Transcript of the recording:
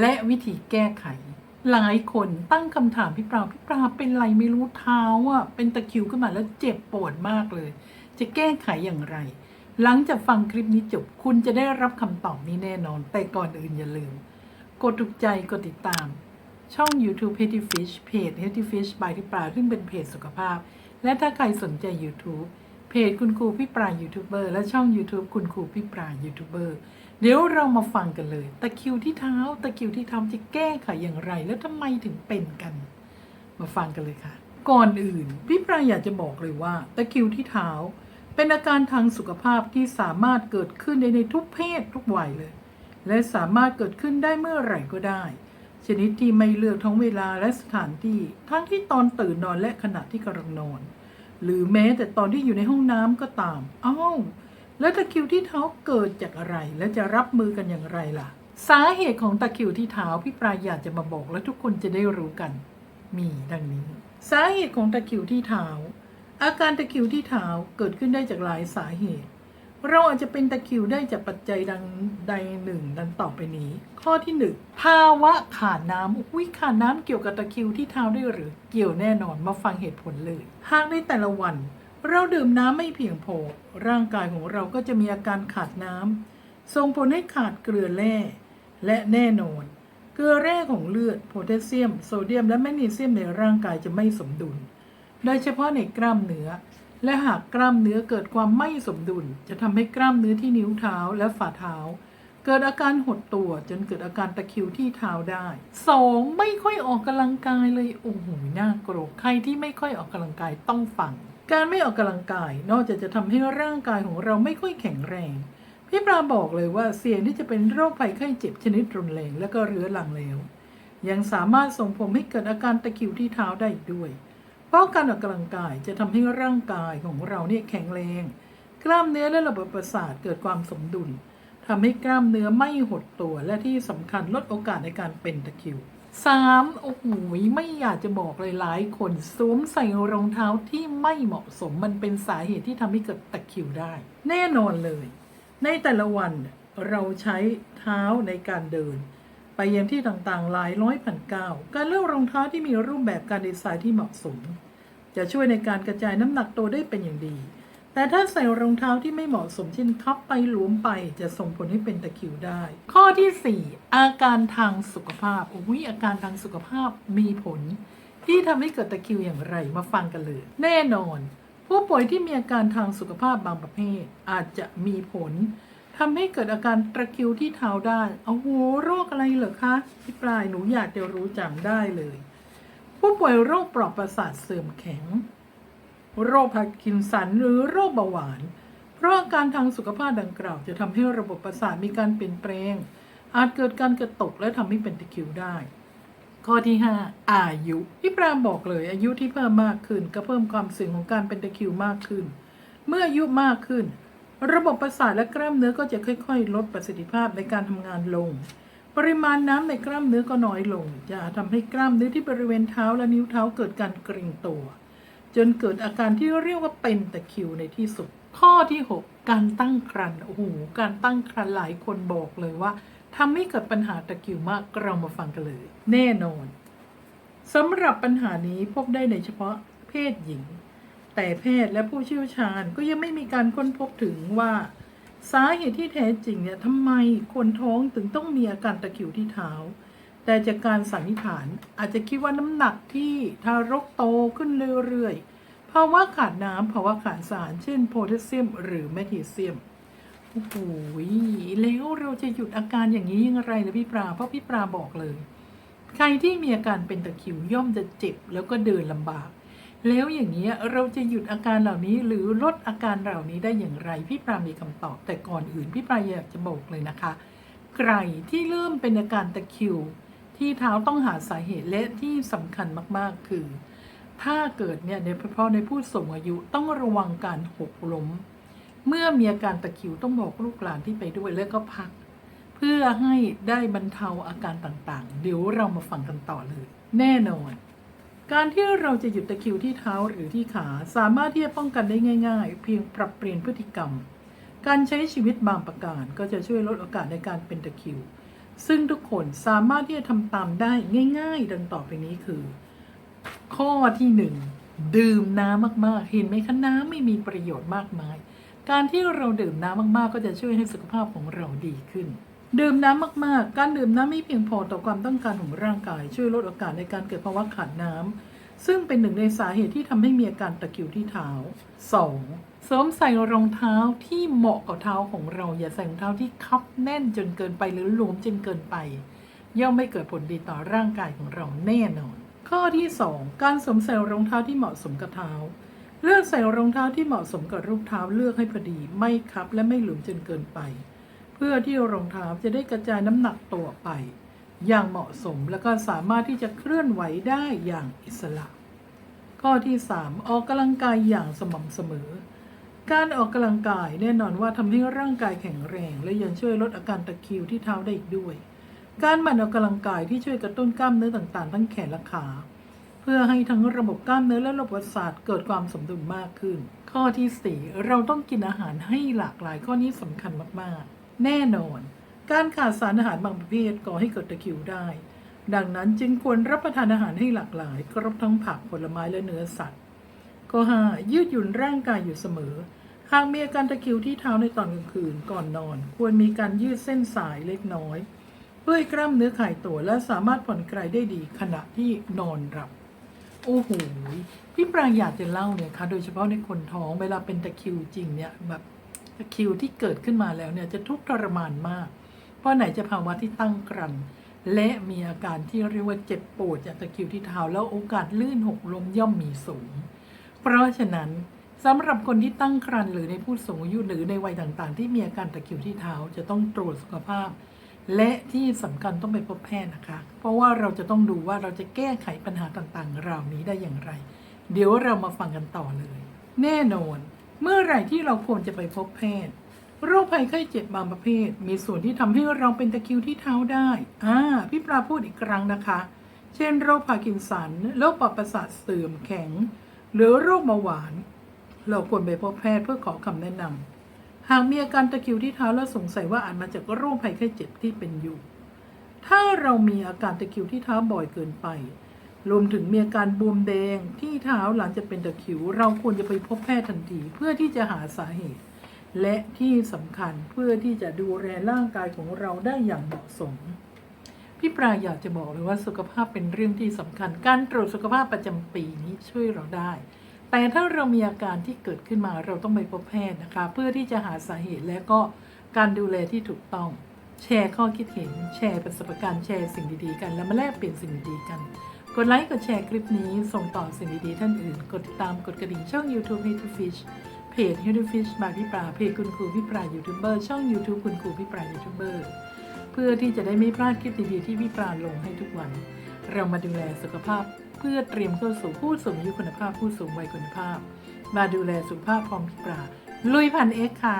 และวิธีแก้ไข หลายคนตั้งคำถามพี่ปราพี่ปราเป็นไรไม่รู้เท้าอะเป็นตะคริวขึ้นมาแล้วเจ็บปวดมากเลย จะแก้ไขอย่างไร หลังจากฟังคลิปนี้จบคุณจะได้รับคำตอบนี้แน่นอน แต่ก่อนอื่นอย่าลืม กดถูกใจกดติดตาม ช่อง YouTube Healthy Fish เพจ Healthy Fish by พี่ปราซึ่งเป็นเพจสุขภาพ และถ้าใครสนใจ YouTube เพจคุณครูพี่ปรายูทูบเบอร์และช่อง YouTube คุณครูพี่ปรายูทูบเบอร์เดี๋ยวเรามาฟังกันเลย ตะคิวที่เท้า ตะคิวที่เท้าจะแก้ไขอย่างไร แล้วทำไมถึงเป็นกัน มาฟังกันเลยค่ะ ก่อนอื่น พี่ปราอยากจะบอกเลยว่า ตะคิวที่เท้า เป็นอาการทางสุขภาพที่สามารถเกิดขึ้นได้ในทุกเพศทุกวัยเลย และสามารถเกิดขึ้นได้เมื่อไหร่ก็ได้ ชนิดที่ไม่เลือกทั้งเวลาและสถานที่ ทั้งที่ตอนตื่นนอนและขณะที่กำลังนอน หรือแม้แต่ตอนที่อยู่ในห้องน้ำก็ตามอ้าวแล้วตะคิวที่เท้าเกิดจากอะไร และจะรับมือกันอย่างไรล่ะ สาเหตุของตะคิวที่เท้าพี่ปลายอยากจะมาบอกและทุกคนจะได้รู้กัน มีดังนี้ สาเหตุของตะคิวที่เท้าอาการตะคิวที่เท้าเกิดขึ้นได้จากหลายสาเหตุ เราอาจจะเป็นตะคริวได้จากปัจจัยดังใดหนึ่งดังต่อไปนี้ ข้อที่หนึ่งภาวะขาดน้ำอุ้ยขาดน้ำเกี่ยวกับตะคริวที่เท้าได้หรือ เกี่ยวแน่นอนมาฟังเหตุผลเลย หากในแต่ละวัน เราดื่มน้ำไม่เพียงพอ ร่างกายของเราก็จะมีอาการขาดน้ำส่งผลให้ขาดเกลือแร่ และแน่นอน เกลือแร่ของเลือดโพแทสเซียม โซเดียม และแมกนีเซียมในร่างกายจะไม่สมดุล โดยเฉพาะในกล้ามเนื้อ และหากกล้ามเนื้อเกิดความไม่สมดุล จะทำให้กล้ามเนื้อที่นิ้วเท้าและฝ่าเท้า เกิดอาการหดตัวจนเกิดอาการตะคริวที่เท้าได้ 2. ไม่ค่อยออกกำลังกายเลยโอ้โหน่ากลัวใครที่ไม่ค่อยออกกำลังกายต้องฟัง การไม่ออกกำลังกาย นอกจากจะทำให้ร่างกายของเราไม่ค่อยแข็งแรงพี่ปราบอกเลยว่าเสี่ยงที่จะเป็นโรคภัยไข้เจ็บชนิดรุนแรงและก็เรื้อรังแล้ว ยังสามารถส่งผลให้เกิดอาการตะคริวที่เท้าได้อีกด้วย เพราะการออกกำลังกายจะทำให้ร่างกายของเราเนี่ยแข็งแรง กล้ามเนื้อและระบบประสาทเกิดความสมดุลทำให้กล้ามเนื้อไม่หดตัวและที่สำคัญลดโอกาสในการเป็นตะคริว 3. โอ้โหไม่อยากจะบอกเลยหลายคนสวมใส่รองเท้าที่ไม่เหมาะสมมันเป็นสาเหตุที่ทำให้เกิดตะคริวได้ แน่นอนเลย ในแต่ละวันเราใช้เท้าในการเดิน ไปเยังที่ต่างๆ หลายร้อยพันก้าวการเลือกรองเท้าที่มีรูปแบบการดีไซน์ที่เหมาะสม จะช่วยในการกระจายน้ำหนักตัวได้เป็นอย่างดี แต่ถ้าใส่รองเท้าที่ไม่เหมาะสมเช่นทับไปหลวมไปจะส่งผลให้เป็นตะคริวได้ ข้อทีสี่4 อาการทางสุขภาพอุ้ยอาการทางสุขภาพมีผล ที่ทำให้เกิดตะคริวอย่างไรมาฟังกันเลย แน่นอน ผู้ป่วยที่มีอาการทางสุขภาพบางประเภทอาจจะมีผล ทำให้เกิดอาการตะคริวที่เท้าได้เอาโหโรคอะไรเหรอคะพี่ปลายหนูอยากจะรู้จังได้เลย ผู้ป่วยโรคปลอบประสาทเสื่อมแข็ง โรคพาร์กินสันหรือโรคเบาหวาน เพราะอาการทางสุขภาพดังกล่าว จะทำให้ระบบประสาทมีการเปลี่ยนแปลง อาจเกิดการกระตุกและทำให้เป็นตะคริวได้ข้อที่ 5 อายุพี่ปรามบอกเลยอายุที่เพิ่มมากขึ้น ก็เพิ่มความเสี่ยงของการเป็นตะคริวมากขึ้น เมื่ออายุมากขึ้น ระบบประสาทและกล้ามเนื้อก็จะค่อยๆ ลดประสิทธิภาพในการทำงานลง ปริมาณน้ำในกล้ามเนื้อก็น้อยลง จะทำให้กล้ามเนื้อที่บริเวณเท้าและนิ้วเท้าเกิดการเกร็งตัว จนเกิดอาการที่เรียกว่าเป็นตะคริวในที่สุด ข้อที่ 6 การตั้งครรภ์โอ้โหการตั้งครรภ์หลายคนบอกเลยว่าทำให้เกิดปัญหาตะคริวมากเรามาฟังกันเลย แน่นอนสำหรับปัญหานี้พบได้ในเฉพาะเพศหญิง แต่แพทย์และผู้เชี่ยวชาญก็ยังไม่มีการค้นพบถึงว่า สาเหตุที่แท้จริงเนี่ยทำไมคนท้องถึงต้องมีอาการตะคริวที่เท้า แต่จากการสันนิษฐานอาจจะคิดว่าน้ำหนักที่ทารกโตขึ้นเรื่อยๆภาวะขาดน้ำภาวะขาดสาร เช่นโพแทสเซียม หรือแมกนีเซียมโอ้โหแล้วเราจะหยุดอาการอย่างนี้ยังไงล่ะพี่ปลาเพราะพี่ปลาบอกเลย ใครที่มีอาการเป็นตะคริวย่อมจะเจ็บแล้วก็เดินลำบาก แล้วอย่างนี้เราจะหยุดอาการเหล่านี้หรือลดอาการเหล่านี้ได้อย่างไร พี่ปรามีคำตอบ แต่ก่อนอื่นพี่ปราอยากจะบอกเลยนะคะ ใครที่เริ่มเป็นอาการตะคิว ที่เท้าต้องหาสาเหตุและที่สำคัญมากๆคือ ถ้าเกิดเนี่ยในเฉพาะในผู้สูงอายุต้องระวังการหกล้ม เมื่อมีอาการตะคิวต้องบอกลูกหลานที่ไปด้วยแล้วก็พัก เพื่อให้ได้บรรเทาอาการต่างๆ เดี๋ยวเรามาฟังกันต่อเลย แน่นอน การที่เราจะหยุดตะคริวที่เท้าหรือที่ขาสามารถที่จะป้องกันได้ง่าย ๆ เพียงปรับเปลี่ยนพฤติกรรม การใช้ชีวิตบางประการก็จะช่วยลดโอกาสในการเป็นตะคริว ซึ่งทุกคนสามารถที่จะทำตามได้ง่าย ๆ ดังต่อไปนี้คือ ข้อที่หนึ่งดื่มน้ำมากๆ เห็นไหมคะน้ำไม่มีประโยชน์มากมาย การที่เราดื่มน้ำมากๆ ก็จะช่วยให้สุขภาพของเราดีขึ้น ดื่มน้ำมากๆ การดื่มน้ำไม่เพียงพอต่อความต้องการของร่างกาย ช่วยลดโอกาสในการเกิดภาวะขาดน้ำ ซึ่งเป็นหนึ่งในสาเหตุที่ทำให้มีอาการตะคริวที่เท้า 2. สวมใส่รองเท้าที่เหมาะกับเท้าของเรา อย่าใส่รองเท้าที่คับแน่นจนเกินไปหรือหลวมจนเกินไป ย่อมไม่เกิดผลดีต่อร่างกายของเราแน่นอน ข้อที่ 2 การสวมใส่รองเท้าที่เหมาะสมกับเท้า เลือกใส่รองเท้าที่เหมาะสมกับรูปเท้าเลือกให้พอดี ไม่คับและไม่หลวมจนเกินไป เพื่อที่รองเท้าจะได้กระจายน้ำหนักตัวไป อย่างเหมาะสมแล้วก็สามารถที่จะเคลื่อนไหวได้อย่างอิสระ ข้อที่ 3 ออกกำลังกายอย่างสม่ำเสมอ การออกกำลังกายแน่นอนว่าทำให้ร่างกายแข็งแรง และยังช่วยลดอาการตะคริวที่เท้าได้อีกด้วย การหมั่นออกกำลังกายที่ช่วยกระตุ้นกล้ามเนื้อต่างๆ ทั้งแขนและขาเพื่อให้ทั้งระบบกล้ามเนื้อและระบบประสาทเกิดความสมดุลมากขึ้น ข้อที่ 4 เราต้องกินอาหารให้หลากหลายข้อนี้สำคัญมากๆ แน่นอน การขาดสารอาหารบางประเภทก่อให้เกิดตะคริวได้ ดังนั้นจึงควรรับประทานอาหารให้หลากหลายครบทั้งผักผลไม้และเนื้อสัตว์ข้อ5ยืดหยุ่นร่างกายอยู่เสมอ หากมีอาการตะคริวที่เท้าในตอนกลางคืนก่อนนอน ควรมีการยืดเส้นสายเล็กน้อย เพื่อให้กล้ามเนื้อคลายตัวและสามารถผ่อนคลายได้ดีขณะที่นอนหลับ โอ้โหพี่ปรางอยากจะเล่าเนี่ยค่ะโดยเฉพาะในคนท้องเวลาเป็นตะคริวจริงเนี่ยแบบ คิวที่เกิดขึ้นมาแล้วเนี่ยจะทุกข์ทรมานมาก เพราะไหนจะภาวะที่ตั้งครรภ์และมีอาการที่เรียกว่าเจ็บปวดจากตะคิวที่เท้าแล้วโอกาสลื่นหกล้มย่อมมีสูง เพราะฉะนั้นสำหรับคนที่ตั้งครรภ์หรือในผู้สูงอายุหรือในวัยต่างๆ ที่มีอาการตะคริวที่เท้าจะต้องตรวจสุขภาพ และที่สำคัญต้องไปพบแพทย์นะคะ เพราะว่าเราจะต้องดูว่าเราจะแก้ไขปัญหาต่างๆเหล่านี้ได้อย่างไร เดี๋ยวเรามาฟังกันต่อเลย แน่นอน เมื่อไหร่ที่เราควรจะไปพบแพทย์ โรคภัยไข้เจ็บบางประเภท มีส่วนที่ทำให้เราเป็นตะคริวที่เท้าได้ อ่า พี่ปลาพูดอีกครั้งนะคะ เช่น โรคพาร์กินสัน โรคปอดประสาทเสื่อมแข็ง หรือโรคเบาหวาน เราควรไปพบแพทย์เพื่อขอคำแนะนำหากมีอาการตะคริวที่เท้าแล้วสงสัยว่าอาจมาจากโรคภัยไข้เจ็บที่เป็นอยู่ ถ้าเรามีอาการตะคริวที่เท้าบ่อยเกินไป รวมถึงมีอาการบวมแดงที่เท้าหลังจากเป็นตะคริว เราควรจะไปพบแพทย์ทันทีเพื่อที่จะหาสาเหตุ และที่สำคัญเพื่อที่จะดูแลร่างกายของเราได้อย่างเหมาะสม พี่ปลาอยากจะบอกเลยว่าสุขภาพเป็นเรื่องที่สำคัญ การตรวจสุขภาพประจำปีนี้ช่วยเราได้ แต่ถ้าเรามีอาการที่เกิดขึ้นมาเราต้องไปพบแพทย์นะคะ เพื่อที่จะหาสาเหตุและก็การดูแลที่ถูกต้องแชร์ข้อคิดเห็น แชร์ประสบการณ์แชร์สิ่งดีๆกัน แล้วมาแลกเปลี่ยนสิ่งดีๆกัน กดไลค์กดแชร์คลิปนี้ส่งต่อสิ่งดีๆท่านอื่น กดติดตามกดกระดิ่งช่อง YouTube h e a to Fish เพจ h e a to Fish บายพี่ปลาเพจคุณครูพี่ปลายูทูบเบอร์ช่อง YouTube คุณครูพี่ปลายูทูบเบอร์เพื่อที่จะได้ไม่พลาดคลิปดีๆที่พี่ปลาลงให้ทุกวัน เรามาดูแลสุขภาพ เพื่อเตรียมเข้าสู่ผู้สูงอายุคุณภาพผู้สูงวัยคุณภาพ มาดูแลสุขภาพพร้อมพี่ปลาลุยพันเอ็กค่ะ